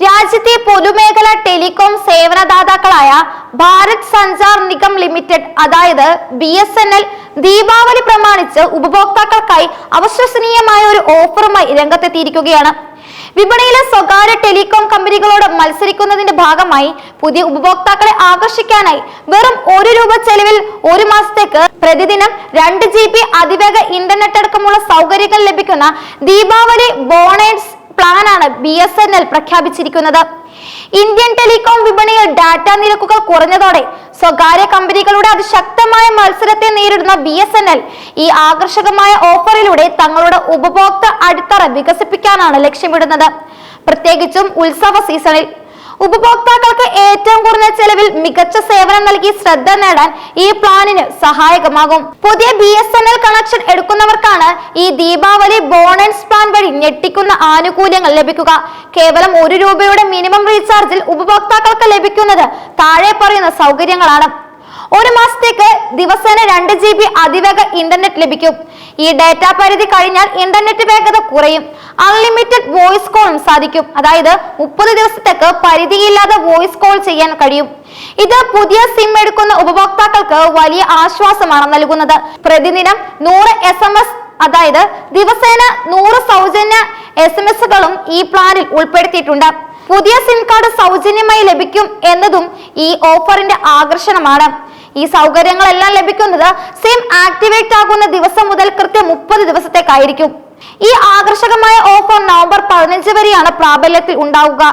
രാജ്യത്തെ പൊതുമേഖല ടെലികോം സേവനദാതാക്കളായ ഭാരത് സഞ്ചാർ നിഗം ലിമിറ്റഡ് അതായത് B S N L Deepavali പ്രമാണിച്ച് ഉപഭോക്താക്കൾക്കായി അവിശ്വസനീയമായ ഒരു ഓഫറുമായി രംഗത്തെത്തിയിരിക്കുകയാണ്. വിപണിയിലെ സ്വകാര്യ ടെലികോം കമ്പനികളോട് മത്സരിക്കുന്നതിന്റെ ഭാഗമായി പുതിയ ഉപഭോക്താക്കളെ ആകർഷിക്കാനായി വെറും ഒരു രൂപ ചെലവിൽ ഒരു മാസത്തേക്ക് പ്രതിദിനം രണ്ട് ജി ബി അതിവേഗ ഇന്റർനെറ്റ് അടക്കമുള്ള സൗകര്യങ്ങൾ ലഭിക്കുന്ന ദീപാവലി ബോണേഴ്സ് പ്ലാനാണ് ബി എസ് എൻ എൽ പ്രഖ്യാപിച്ചിരിക്കുന്നത്. ഇന്ത്യൻ ടെലികോം വിപണിയിൽ ഡാറ്റ നിരക്കുകൾ കുറഞ്ഞതോടെ സ്വകാര്യ കമ്പനികളുടെ അതിശക്തമായ മത്സരത്തെ നേരിടുന്ന ബി എസ് എൻ എൽ ഈ ആകർഷകമായ ഓഫറിലൂടെ തങ്ങളുടെ ഉപഭോക്തൃ അടിത്തറ വികസിപ്പിക്കാനാണ് ലക്ഷ്യമിടുന്നത്. പ്രത്യേകിച്ചും ഉത്സവ സീസണിൽ ഉപഭോക്താക്കൾക്ക് ഏറ്റവും കുറഞ്ഞ ചെലവിൽ മികച്ച സേവനം നൽകി ശ്രദ്ധ നേടാൻ ഈ പ്ലാനിന് സഹായകമാകും. പുതിയ B S N L connection എടുക്കുന്നവർക്കാണ് ഈ ദീപാവലി ബോണൻസ് പ്ലാൻ വഴി ഞെട്ടിക്കുന്ന ആനുകൂല്യങ്ങൾ ലഭിക്കുക. കേവലം ഒരു രൂപയുടെ മിനിമം റീചാർജിൽ ഉപഭോക്താക്കൾക്ക് ലഭിക്കുന്നത് താഴെ പറയുന്ന സൗകര്യങ്ങളാണ്. ഒരു മാസത്തേക്ക് ദിവസേന രണ്ട് ജി ബി അതിവേഗ ഇന്റർനെറ്റ് ലഭിക്കും. ഈ ഡാറ്റ പരിധി കഴിഞ്ഞാൽ ഇന്റർനെറ്റ് വേഗത കുറയും. അൺലിമിറ്റഡ് വോയിസ് കോളും സാധിക്കും. അതായത് മുപ്പത് ദിവസത്തേക്ക് പരിധിയില്ലാതെ വോയിസ് കോൾ ചെയ്യാൻ കഴിയും. ഇത് പുതിയ സിം എടുക്കുന്ന ഉപഭോക്താക്കൾക്ക് വലിയ ആശ്വാസമാണ് നൽകുന്നത്. പ്രതിദിനം നൂറ് എസ് എം എസ് അതായത് ദിവസേന നൂറ് സൗജന്യ എസ് എം എസുകളും ഈ പ്ലാനിൽ ഉൾപ്പെടുത്തിയിട്ടുണ്ട്. പുതിയ സിം കാർഡ് സൗജന്യമായി ലഭിക്കും എന്നതും ഈ ഓഫറിന്റെ ആകർഷണമാണ്. ഈ സൗകര്യങ്ങളെല്ലാം ലഭിക്കുന്നത് സിം ആക്ടിവേറ്റ് ആകുന്ന ദിവസം മുതൽ കൃത്യം മുപ്പത് ദിവസത്തേക്കായിരിക്കും. ഈ ആകർഷകമായ ഓഫർ നവംബർ പതിനഞ്ച് വരെയാണ് പ്രാബല്യത്തിൽ ഉണ്ടാവുക.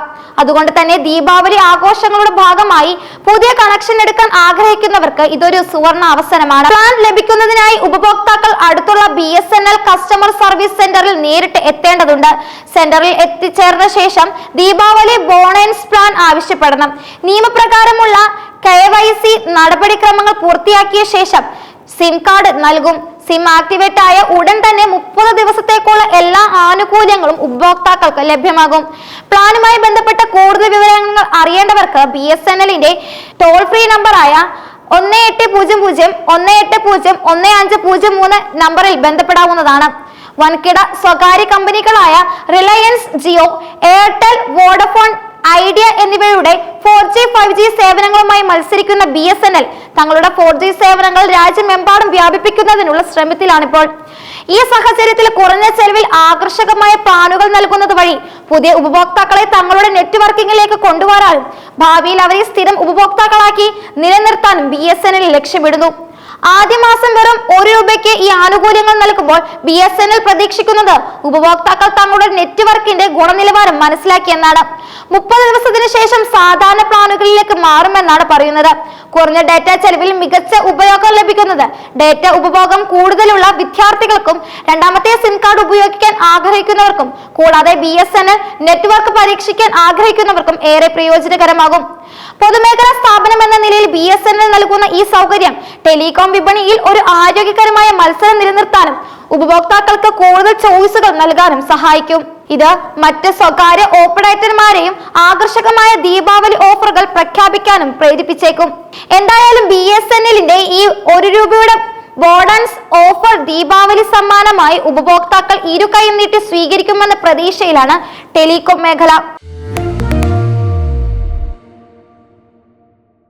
അതുകൊണ്ട് തന്നെ ദീപാവലി ആഘോഷങ്ങളുടെ ഭാഗമായി പുതിയ കണക്ഷൻ എടുക്കാൻ ആഗ്രഹിക്കുന്നവർക്ക് ഇതൊരു സുവർണ അവസരമാണ്. പ്ലാൻ ലഭിക്കുന്നതിനായി ഉപഭോക്താക്കൾ അടുത്തുള്ള B S N L customer service സെന്ററിൽ നേരിട്ട് എത്തേണ്ടതുണ്ട്. സെന്ററിൽ എത്തിച്ചേർന്ന ശേഷം ദീപാവലി ബോണൻസ് പ്ലാൻ ആവശ്യപ്പെടണം. നിയമപ്രകാരമുള്ള കെ വൈ സി നടപടിക്രമങ്ങൾ പൂർത്തിയാക്കിയ ശേഷം സിം കാർഡ് നൽകും. സിം ആക്ടിവേറ്റ് ആയ ഉടൻ തന്നെ മുപ്പത് ദിവസത്തേക്കുള്ള എല്ലാ ആനുകൂല്യങ്ങളും ഉപഭോക്താക്കൾക്ക് ലഭ്യമാകും. പ്ലാനുമായി ബന്ധപ്പെട്ട കൂടുതൽ വിവരങ്ങൾ അറിയേണ്ടവർക്ക് ബി എസ് എൻ എല്ലിന്റെ ടോൾ ഫ്രീ നമ്പറായ ഒന്ന് എട്ട് പൂജ്യം പൂജ്യം ഒന്ന് എട്ട് പൂജ്യം ഒന്ന് അഞ്ച് പൂജ്യം മൂന്ന് നമ്പറിൽ ബന്ധപ്പെടാവുന്നതാണ്. വൻകിട സ്വകാര്യ കമ്പനികളായ റിലയൻസ് ജിയോ എയർടെൽ വോഡഫോൺ ഐഡിയ എന്നിവയുടെ ഫോർ ജി ഫൈവ് ജി സേവനങ്ങളുമായി മത്സരിക്കുന്ന ബി എസ് എൻ എൽ തങ്ങളുടെ ഫോർ ജി സേവനങ്ങൾ രാജ്യമെമ്പാടും വ്യാപിപ്പിക്കുന്നതിനുള്ള ശ്രമത്തിലാണിപ്പോൾ. ഈ സാഹചര്യത്തിൽ കുറഞ്ഞ ചെലവിൽ ആകർഷകമായ പ്ലാനുകൾ നൽകുന്നത് വഴി പുതിയ ഉപഭോക്താക്കളെ തങ്ങളുടെ നെറ്റ്വർക്കിംഗിലേക്ക് കൊണ്ടുവരാനും ഭാവിയിൽ അവരെ സ്ഥിരം ഉപഭോക്താക്കളാക്കി നിലനിർത്താനും ബി എസ് എൻ എൽ ലക്ഷ്യമിടുന്നു. ആദ്യ മാസം വെറും ഒരു രൂപയ്ക്ക് ഈ ആനുകൂല്യങ്ങൾ നൽകുമ്പോൾ ബി എസ് എൻ എൽ പ്രതീക്ഷിക്കുന്നത് ഉപഭോക്താക്കൾ തങ്ങളുടെ നെറ്റ്വർക്കിന്റെ ഗുണനിലവാരം മനസ്സിലാക്കിയെന്നാണ് മുപ്പത് ദിവസത്തിന് ശേഷം സാധാരണ പ്ലാനുകളിലേക്ക് മാറുമെന്നാണ് പറയുന്നത്. കുറഞ്ഞ ഡാറ്റ ചെലവിൽ മികച്ച ഉപയോഗം ലഭിക്കുന്നത്. ഡാറ്റ ഉപഭോഗം കൂടുതലുള്ള വിദ്യാർത്ഥികൾക്കും രണ്ടാമത്തെ സിം കാർഡ് ഉപയോഗിക്കാൻ ആഗ്രഹിക്കുന്നവർക്കും കൂടാതെ B S N L network പരീക്ഷിക്കാൻ ആഗ്രഹിക്കുന്നവർക്കും ഏറെ പ്രയോജനകരമാകും. പൊതുമേഖലാ സ്ഥാപനം എന്ന നിലയിൽ ബി എസ് എൻ എൽ നൽകുന്ന ഈ സൗകര്യം ടെലികോം വിപണിയിൽ ഒരു ആരോഗ്യകരമായ മത്സരം നിലനിർത്താനും ഉപഭോക്താക്കൾക്ക് കൂടുതൽ ചോയ്സുകൾ നൽകാനും സഹായിക്കും. ഇത് മറ്റ് സ്വകാര്യ ഓപ്പറേറ്റർമാരെയും ആകർഷകമായ ദീപാവലി ഓഫറുകൾ പ്രഖ്യാപിക്കാനും പ്രേരിപ്പിച്ചേക്കും. എന്തായാലും ബി എസ് എൻ എല്ലിന്റെ ഈ ഒരു രൂപയുടെ ബോർഡൻസ് ഓഫർ ദീപാവലി സമ്മാനമായി ഉപഭോക്താക്കൾ ഇരുകൈ നീട്ടി സ്വീകരിക്കുമെന്ന പ്രതീക്ഷയിലാണ് ടെലികോം മേഖല.